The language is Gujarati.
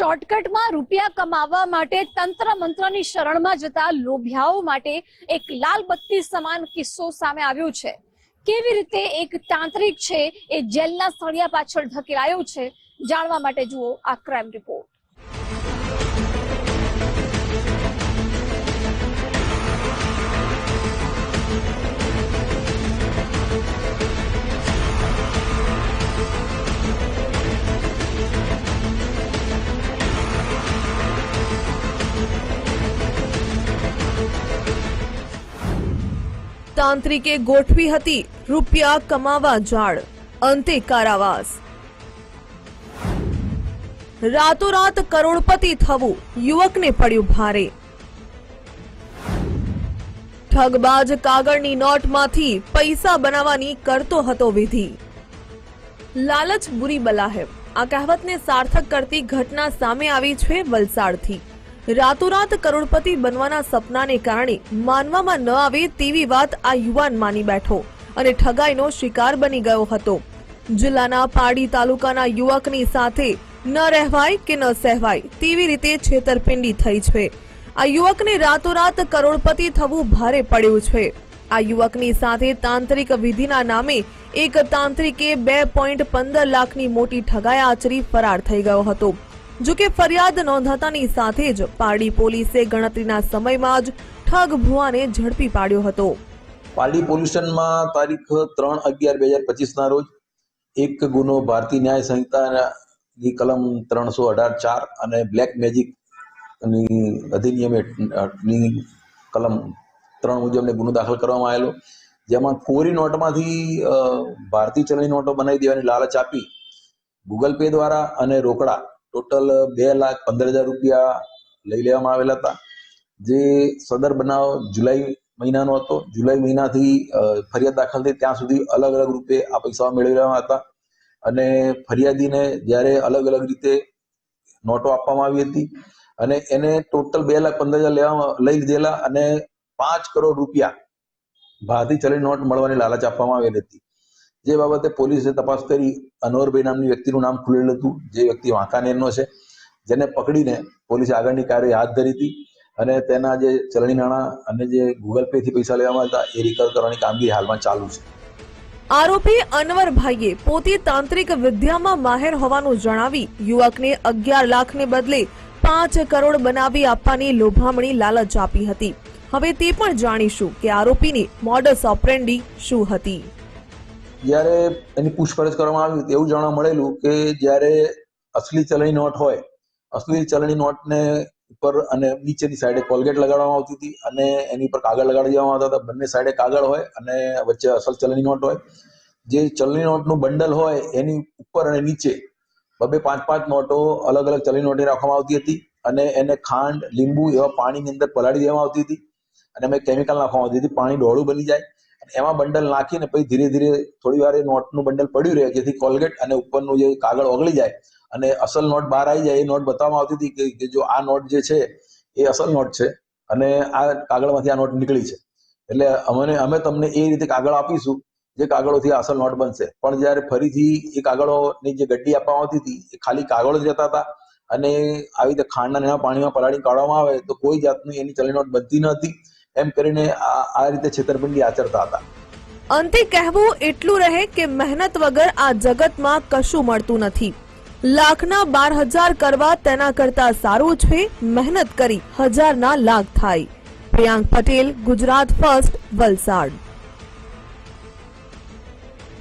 શોર્ટકટમાં રૂપિયા કમાવા માટે તંત્ર મંત્રની શરણમાં જતા લોભિયાઓ માટે એક લાલ બત્તી સમાન કિસ્સો સામે આવ્યો છે. કેવી રીતે એક તાંત્રિક છે એ જેલના સળિયા પાછળ ધકેલાયો છે? જાણવા માટે જુઓ આ ક્રાઇમ રિપોર્ટ. તાંત્રિકે ગોઠવી હતી રૂપિયા કમાવા જાળ અંતે કારાવાસ. રાતોરાત કરોડપતિ થવું યુવકને પડ્યું ભારે. ઠગબાજ કાગળની નોટમાંથી પૈસા બનાવવાની કરતો હતો વિધિ. લાલચ બુરી બલા હે આ કહેવતને સાર્થક કરતી ઘટના સામે આવી છે વલસાડથી. રાતોરાત કરોડપતિ બનવાના સપનાને કારણે માનવામાં ન આવે તેવી વાત આ યુવાન માની બેઠો અને ઠગાઈનો શિકાર બની ગયો હતો. જિલ્લાના પાડી તાલુકાના યુવકની સાથે ન રહેવાય કે ન સહેવાય તેવી રીતે છેતરપિંડી થઈ છે. આ યુવકને રાતોરાત કરોડપતિ થવું ભારે પડ્યું છે. આ યુવકની સાથે તાંત્રિક વિધિના નામે એક તાંત્રિકે બે પોઈન્ટ પંદર લાખની મોટી ઠગાઈ આચરી ફરાર થઈ ગયો હતો. જો કે ફરિયાદ નોંધાતાની સાથે જ પારડી પોલીસે ગણતરીના સમયમાં જ ઠગ ભુવાને ઝડપી પાડ્યો હતો. પાલડી પોલ્યુશનમાં તારીખ ત્રણ અગિયાર બે હજાર પચીસના રોજ એક ગુનો ભારતીય ન્યાય સંહિતાની કલમ ત્રણસો અઢાર ચાર અને બ્લેક મેજિકની અધિનિયમ કલમ ત્રણ મુજબને ગુનો દાખલ કરવામાં આવેલો. જેમાં કોરી નોટમાંથી ભારતીય ચલણી નોટો બનાવી દેવાની લાલચ આપી, ગૂગલ પે દ્વારા અને રોકડા ટોટલ બે લાખ પંદર હજાર રૂપિયા લઈ લેવામાં આવેલા હતા. જે સદર બનાવ જુલાઈ મહિનાનો હતો. જુલાઈ મહિનાથી ફરિયાદ દાખલ થઈ ત્યાં સુધી અલગ અલગ રૂપે આ પૈસા મેળવી રહ્યા હતા. અને ફરિયાદીને જ્યારે અલગ અલગ રીતે નોટો આપવામાં આવી હતી અને એને ટોટલ બે લાખ પંદર હજાર લેવામાં લઈ લીધેલા અને પાંચ કરોડ રૂપિયા ભારતીય ચલણી નોટ મળવાની લાલચ આપવામાં આવેલી હતી. જે બાબતે પોલીસે તપાસ કરી અનવરભાઈ નામની વ્યક્તિનું નામ ખુલેલું હતું, જે વ્યક્તિ વાંકાનેરનો છે, જેને પકડીને પોલીસે આગળની કાર્યવાહી હાથ ધરી હતી અને તેના જે ચલણી નાણાં અને જે ગૂગલ પે થી પૈસા લેવામાં હતા એ રિકવર કરવાની કામગીરી હાલમાં ચાલુ છે. આરોપી અનવરભાઈએ પોતે તાંત્રિક વિદ્યામાં માહેર હોવાનું જણાવી યુવકને અગિયાર લાખને બદલે પાંચ કરોડ બનાવી આપવાની લોભામણી લાલચ આપી હતી. હવે તે પણ જાણીશું કે આરોપીની મોડસ ઓપરેન્ડી શું હતી. જ્યારે એની પૂછપરછ કરવામાં આવી તો એવું જાણવા મળેલું કે જ્યારે અસલી ચલણી નોટ હોય, અસલી ચલણી નોટને ઉપર અને નીચેની સાઈડે કોલગેટ લગાડવામાં આવતી હતી અને એની ઉપર કાગળ લગાડી દેવામાં આવતા હતા. બંને સાઈડે કાગળ હોય અને વચ્ચે અસલ ચલણી નોટ હોય. જે ચલણી નોટનું બંડલ હોય, એની ઉપર અને નીચે બબે પાંચ પાંચ નોટો અલગ અલગ ચલણી નોટની રાખવામાં આવતી હતી અને એને ખાંડ, લીંબુ એવા પાણીની અંદર પલાળી દેવામાં આવતી હતી અને એમાં કેમિકલ નાખવામાં આવતી હતી. પાણી ડોળું બની જાય એમાં બંડલ નાખીને પછી ધીરે ધીરે થોડી વાર એ નોટનું બંડલ પડ્યું રહે, જેથી કોલગેટ અને ઉપરનું જે કાગળ ઓગળી જાય અને અસલ નોટ બહાર આવી જાય, એ નોટ બતાવવામાં આવતી હતી કે- જો આ નોટ જે છે, એ અસલ નોટ છે અને આ કાગળમાંથી આ નોટ નીકળી છે. એટલે અમને, અમે તમને એ રીતે કાગળ આપીશું, જે કાગળોથી અસલ નોટ બનશે. પણ જ્યારે ફરીથી એ કાગળોની જે ગડ્ડી આપવામાં આવતી હતી, એ ખાલી કાગળો જ રહેતા હતા અને આવી રીતે ખાંડના નાના પાણીમાં પલાળી કાઢવામાં આવે, તો કોઈ જાતની એની ચલણી નોટ બનતી ન હતી. એમ કરીને આ રીતે છેતરપિંડી આચરતા હતા. અંતે કહેવું એટલું રહે કે મહેનત વગર આ જગતમાં કશું મળતું નથી. લાખના બાર હજાર કરવા તેના કરતા સારું છે, મહેનત કરી હજારના લાખ થાય. પ્રિયાંક પટેલ, ગુજરાત ફર્સ્ટ, વલસાડ.